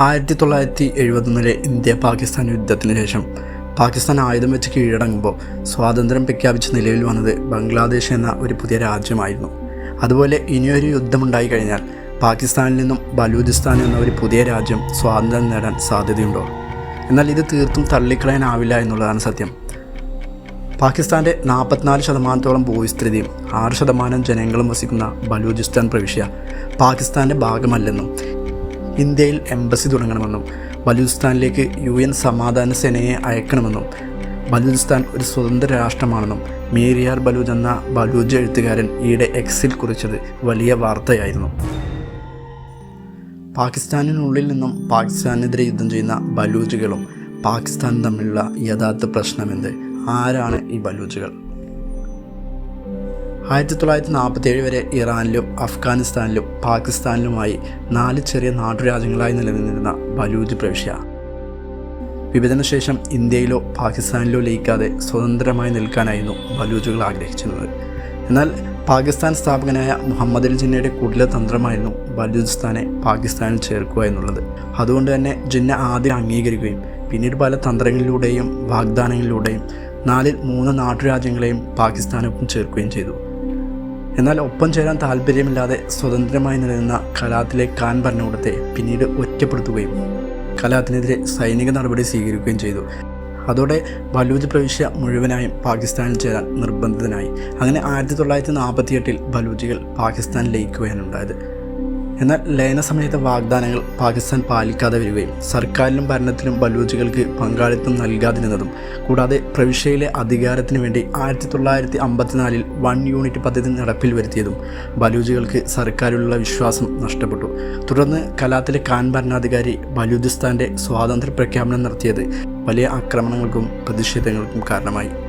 ആയിരത്തി തൊള്ളായിരത്തി എഴുപത്തൊന്നിലെ ഇന്ത്യ പാകിസ്ഥാൻ യുദ്ധത്തിന് ശേഷം പാകിസ്ഥാൻ ആയുധം വെച്ച് കീഴടങ്ങുമ്പോൾ സ്വാതന്ത്ര്യം പ്രഖ്യാപിച്ച് നിലവിൽ വന്നത് ബംഗ്ലാദേശ് എന്ന ഒരു പുതിയ രാജ്യമായിരുന്നു. അതുപോലെ ഇനിയൊരു യുദ്ധമുണ്ടായി കഴിഞ്ഞാൽ പാകിസ്ഥാനിൽ നിന്നും ബലൂചിസ്ഥാൻ എന്ന ഒരു പുതിയ രാജ്യം സ്വാതന്ത്ര്യം നേടാൻ സാധ്യതയുണ്ടോ? എന്നാൽ ഇത് തീർത്തും തള്ളിക്കളയാനാവില്ല എന്നുള്ളതാണ് സത്യം. പാകിസ്ഥാന്റെ നാൽപ്പത്തിനാല് ശതമാനത്തോളം ഭൂവിസ്തൃതിയും ആറ് ശതമാനം ജനങ്ങളും വസിക്കുന്ന ബലൂചിസ്ഥാൻ പ്രവിശ്യ പാകിസ്ഥാന്റെ ഭാഗമല്ലെന്നും ഇന്ത്യയിൽ എംബസി തുടങ്ങണമെന്നും ബലൂചിസ്ഥാനിലേക്ക് യു എൻ സമാധാന സേനയെ അയക്കണമെന്നും ബലൂചിസ്ഥാൻ ഒരു സ്വതന്ത്ര രാഷ്ട്രമാണെന്നും മീരിയാർ ബലൂജ് എന്ന ബലൂജ് എഴുത്തുകാരൻ ഈയിടെ എക്സിൽ കുറിച്ചത് വലിയ വാർത്തയായിരുന്നു. പാകിസ്ഥാനിനുള്ളിൽ നിന്നും പാകിസ്ഥാനെതിരെ യുദ്ധം ചെയ്യുന്ന ബലൂജുകളും പാകിസ്ഥാൻ തമ്മിലുള്ള യഥാർത്ഥ പ്രശ്നമെന്ത്? ആരാണ് ഈ ബലൂജുകൾ? ആയിരത്തി തൊള്ളായിരത്തി നാൽപ്പത്തി ഏഴ് വരെ ഇറാനിലും അഫ്ഗാനിസ്ഥാനിലും പാകിസ്ഥാനിലുമായി നാല് ചെറിയ നാട്ടുരാജ്യങ്ങളായി നിലനിന്നിരുന്ന ബലൂജ് പ്രവിശ്യ. വിഭജനശേഷം ഇന്ത്യയിലോ പാകിസ്ഥാനിലോ ലയിക്കാതെ സ്വതന്ത്രമായി നിൽക്കാനായിരുന്നു ബലൂജുകൾ ആഗ്രഹിച്ചിരുന്നത്. എന്നാൽ പാകിസ്ഥാൻ സ്ഥാപകനായ മുഹമ്മദ് അലി ജിന്നയുടെ കുടില തന്ത്രമായിരുന്നു ബലൂചിസ്ഥാനെ പാകിസ്ഥാനിൽ ചേർക്കുക എന്നുള്ളത്. അതുകൊണ്ട് തന്നെ ജിന്ന ആദ്യം അംഗീകരിക്കുകയും പിന്നീട് പല തന്ത്രങ്ങളിലൂടെയും വാഗ്ദാനങ്ങളിലൂടെയും നാലിൽ മൂന്ന് നാട്ടുരാജ്യങ്ങളെയും പാകിസ്ഥാനൊപ്പം ചേർക്കുകയും ചെയ്തു. എന്നാൽ ഒപ്പം ചേരാൻ താല്പര്യമില്ലാതെ സ്വതന്ത്രമായി നിലനിന്ന കലാത്തിലെ ഖാൻ ഭരണകൂടത്തെ പിന്നീട് ഒറ്റപ്പെടുത്തുകയും കലാത്തിനെതിരെ സൈനിക നടപടി സ്വീകരിക്കുകയും ചെയ്തു. അതോടെ ബലൂജ് പ്രവിശ്യ മുഴുവനായും പാകിസ്ഥാനിൽ ചേരാൻ നിർബന്ധിതനായി. അങ്ങനെ ആയിരത്തി തൊള്ളായിരത്തി നാൽപ്പത്തിയെട്ടിൽ ബലൂജികൾ പാകിസ്ഥാനിൽ ലയിക്കുകയാണ് ഉണ്ടായത് എന്നാൽ ലയന സമയത്തെ വാഗ്ദാനങ്ങൾ പാകിസ്ഥാൻ പാലിക്കാതെ വരികയും സർക്കാരിലും ഭരണത്തിലും ബലൂജികൾക്ക് പങ്കാളിത്തം നൽകാതിരുന്നതും കൂടാതെ പ്രവിശ്യയിലെ അധികാരത്തിന് വേണ്ടി ആയിരത്തി തൊള്ളായിരത്തി അമ്പത്തിനാലിൽ വൺ യൂണിറ്റ് പദ്ധതി നടപ്പിൽ വരുത്തിയതും ബലൂജികൾക്ക് സർക്കാരിലുള്ള വിശ്വാസം നഷ്ടപ്പെട്ടു. തുടർന്ന് കലാത്തിലെ ഖാൻ ഭരണാധികാരി ബലൂചിസ്ഥാന്റെ സ്വാതന്ത്ര്യ പ്രഖ്യാപനം നടത്തിയത് വലിയ ആക്രമണങ്ങൾക്കും പ്രതിഷേധങ്ങൾക്കും കാരണമായി.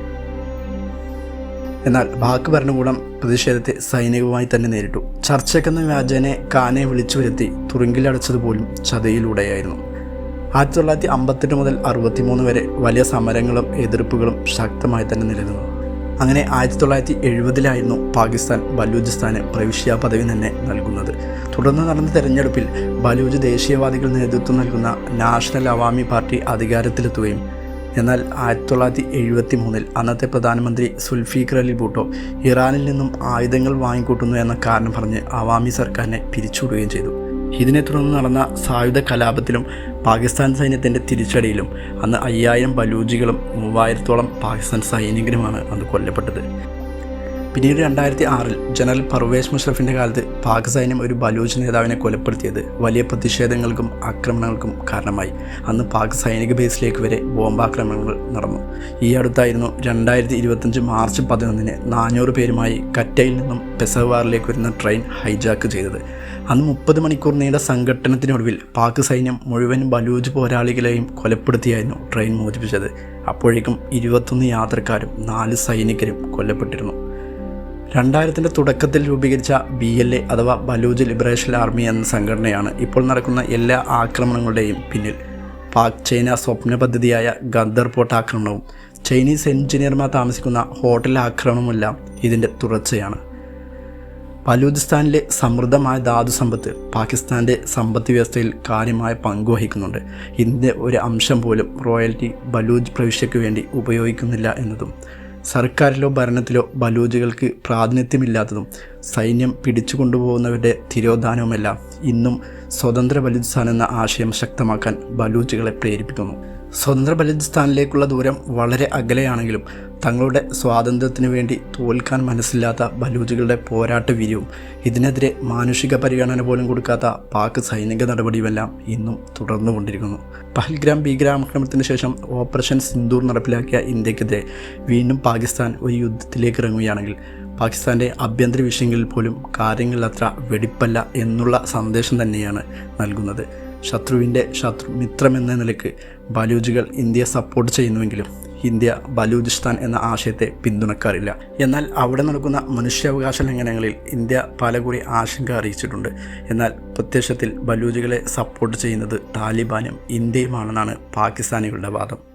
എന്നാൽ ബാക്ക് ഭരണകൂടം പ്രതിഷേധത്തെ സൈനികവുമായി തന്നെ നേരിട്ടു. ചർച്ചയ്ക്കെന്ന വ്യാജനെ കാനെ വിളിച്ചു വരുത്തി തുറുങ്കിലടച്ചതുപോലും ചതയിലൂടെയായിരുന്നു. ആയിരത്തി തൊള്ളായിരത്തി അമ്പത്തെട്ട് മുതൽ അറുപത്തിമൂന്ന് വരെ വലിയ സമരങ്ങളും എതിർപ്പുകളും ശക്തമായി തന്നെ നിലനിന്നു. അങ്ങനെ ആയിരത്തി തൊള്ളായിരത്തി എഴുപതിലായിരുന്നു പാകിസ്ഥാൻ ബലൂചിസ്ഥാന് പ്രവിശ്യ പദവി തന്നെ നൽകുന്നത്. തുടർന്ന് നടന്ന തെരഞ്ഞെടുപ്പിൽ ബലൂജ് ദേശീയവാദികൾ നേതൃത്വം നൽകുന്ന നാഷണൽ അവാമി പാർട്ടി അധികാരത്തിലെത്തുകയും എന്നാൽ ആയിരത്തി തൊള്ളായിരത്തി എഴുപത്തി മൂന്നിൽ അന്നത്തെ പ്രധാനമന്ത്രി സുൽഫീഖർ അലി ഭൂട്ടോ ഇറാനിൽ നിന്നും ആയുധങ്ങൾ വാങ്ങിക്കൂട്ടുന്നു എന്ന കാരണം പറഞ്ഞ് അവാമി സർക്കാരിനെ പിരിച്ചുവിടുകയും ചെയ്തു. ഇതിനെ തുടർന്ന് നടന്ന സായുധ കലാപത്തിലും പാകിസ്ഥാൻ സൈന്യത്തിന്റെ തിരിച്ചടിയിലും അന്ന് അയ്യായിരം ബലൂജികളും മൂവായിരത്തോളം പാകിസ്ഥാൻ സൈനികരുമാണ് അന്ന് കൊല്ലപ്പെട്ടത്. പിന്നീട് രണ്ടായിരത്തി ആറിൽ ജനറൽ പർവേസ് മുഷറഫിന്റെ കാലത്ത് പാക് സൈന്യം ഒരു ബലൂച്ച് നേതാവിനെ കൊലപ്പെടുത്തിയത് വലിയ പ്രതിഷേധങ്ങൾക്കും ആക്രമണങ്ങൾക്കും കാരണമായി. അന്ന് പാക് സൈനിക ബേസിലേക്ക് വരെ ബോംബാക്രമണങ്ങൾ നടന്നു. ഈ അടുത്തായിരുന്നു രണ്ടായിരത്തി ഇരുപത്തഞ്ച് മാർച്ച് പതിനൊന്നിന് നാനൂറ് പേരുമായി കറ്റയിൽ നിന്നും പെസവാറിലേക്ക് വരുന്ന ട്രെയിൻ ഹൈജാക്ക് ചെയ്തത്. അന്ന് മുപ്പത് മണിക്കൂർ നീണ്ട സംഘട്ടനത്തിനൊടുവിൽ പാക് സൈന്യം മുഴുവൻ ബലൂജ് പോരാളികളെയും കൊലപ്പെടുത്തിയായിരുന്നു ട്രെയിൻ മോചിപ്പിച്ചത്. അപ്പോഴേക്കും ഇരുപത്തൊന്ന് യാത്രക്കാരും നാല് സൈനികരും കൊല്ലപ്പെട്ടിരുന്നു. രണ്ടായിരത്തിന്റെ തുടക്കത്തിൽ രൂപീകരിച്ച ബി എൽ എ അഥവാ ബലൂജ് ലിബറേഷൻ ആർമി എന്ന സംഘടനയാണ് ഇപ്പോൾ നടക്കുന്ന എല്ലാ ആക്രമണങ്ങളുടെയും പിന്നിൽ. പാക് ചൈന സ്വപ്ന പദ്ധതിയായ പോർട്ട് ആക്രമണവും ചൈനീസ് എഞ്ചിനീയർമാർ താമസിക്കുന്ന ഹോട്ടൽ ആക്രമണമെല്ലാം ഇതിന്റെ തുടർച്ചയാണ്. ബലൂചിസ്ഥാനിലെ സമൃദ്ധമായ ധാതു സമ്പത്ത് പാകിസ്ഥാന്റെ സമ്പത്ത് വ്യവസ്ഥയിൽ കാര്യമായ പങ്ക് വഹിക്കുന്നുണ്ട്. ഇതിന്റെ ഒരു അംശം പോലും റോയൽറ്റി ബലൂജ് പ്രവിശ്യയ്ക്ക് വേണ്ടി ഉപയോഗിക്കുന്നില്ല എന്നതും സർക്കാരിലോ ഭരണത്തിലോ ബലൂജുകൾക്ക് പ്രാതിനിധ്യമില്ലാത്തതും സൈന്യം പിടിച്ചു കൊണ്ടുപോകുന്നവരുടെ തിരോധാനവുമെല്ലാം ഇന്നും സ്വതന്ത്ര ബലൂചിസ്ഥാൻ എന്ന ആശയം ശക്തമാക്കാൻ ബലൂജുകളെ പ്രേരിപ്പിക്കുന്നു. സ്വതന്ത്ര ബലൂചിസ്ഥാനിലേക്കുള്ള ദൂരം വളരെ അകലെയാണെങ്കിലും തങ്ങളുടെ സ്വാതന്ത്ര്യത്തിനു വേണ്ടി തോൽക്കാൻ മനസ്സില്ലാത്ത ബലൂജികളുടെ പോരാട്ട വീര്യവും ഇതിനെതിരെ മാനുഷിക പരിഗണന പോലും കൊടുക്കാത്ത പാക് സൈനിക നടപടിയുമെല്ലാം ഇന്നും തുടർന്നുകൊണ്ടിരിക്കുന്നു പഹൽഗ്രാം ഭീകരാക്രമണത്തിന് ശേഷം ഓപ്പറേഷൻ സിന്ദൂർ നടപ്പിലാക്കിയ ഇന്ത്യക്കെതിരെ വീണ്ടും പാകിസ്ഥാൻ ഒരു യുദ്ധത്തിലേക്ക് ഇറങ്ങുകയാണെങ്കിൽ പാകിസ്ഥാന്റെ ആഭ്യന്തര വിഷയങ്ങളിൽ പോലും കാര്യങ്ങൾ അത്ര വെടിപ്പല്ല എന്നുള്ള സന്ദേശം തന്നെയാണ് നൽകുന്നത്. ശത്രുവിന്റെ ശത്രു മിത്രം എന്ന നിലയ്ക്ക് ബലൂജുകൾ ഇന്ത്യയെ സപ്പോർട്ട് ചെയ്യുന്നുവെങ്കിലും ഇന്ത്യ ബലൂചിസ്ഥാൻ എന്ന ആശയത്തെ പിന്തുണക്കാറില്ല. എന്നാൽ അവിടെ നടക്കുന്ന മനുഷ്യാവകാശ ലംഘനങ്ങളിൽ ഇന്ത്യ പലകുറി ആശങ്ക അറിയിച്ചിട്ടുണ്ട്. എന്നാൽ പ്രത്യക്ഷത്തിൽ ബലൂജുകളെ സപ്പോർട്ട് ചെയ്യുന്നത് താലിബാനും ഇന്ത്യയുമാണെന്നാണ് പാകിസ്ഥാനികളുടെ വാദം.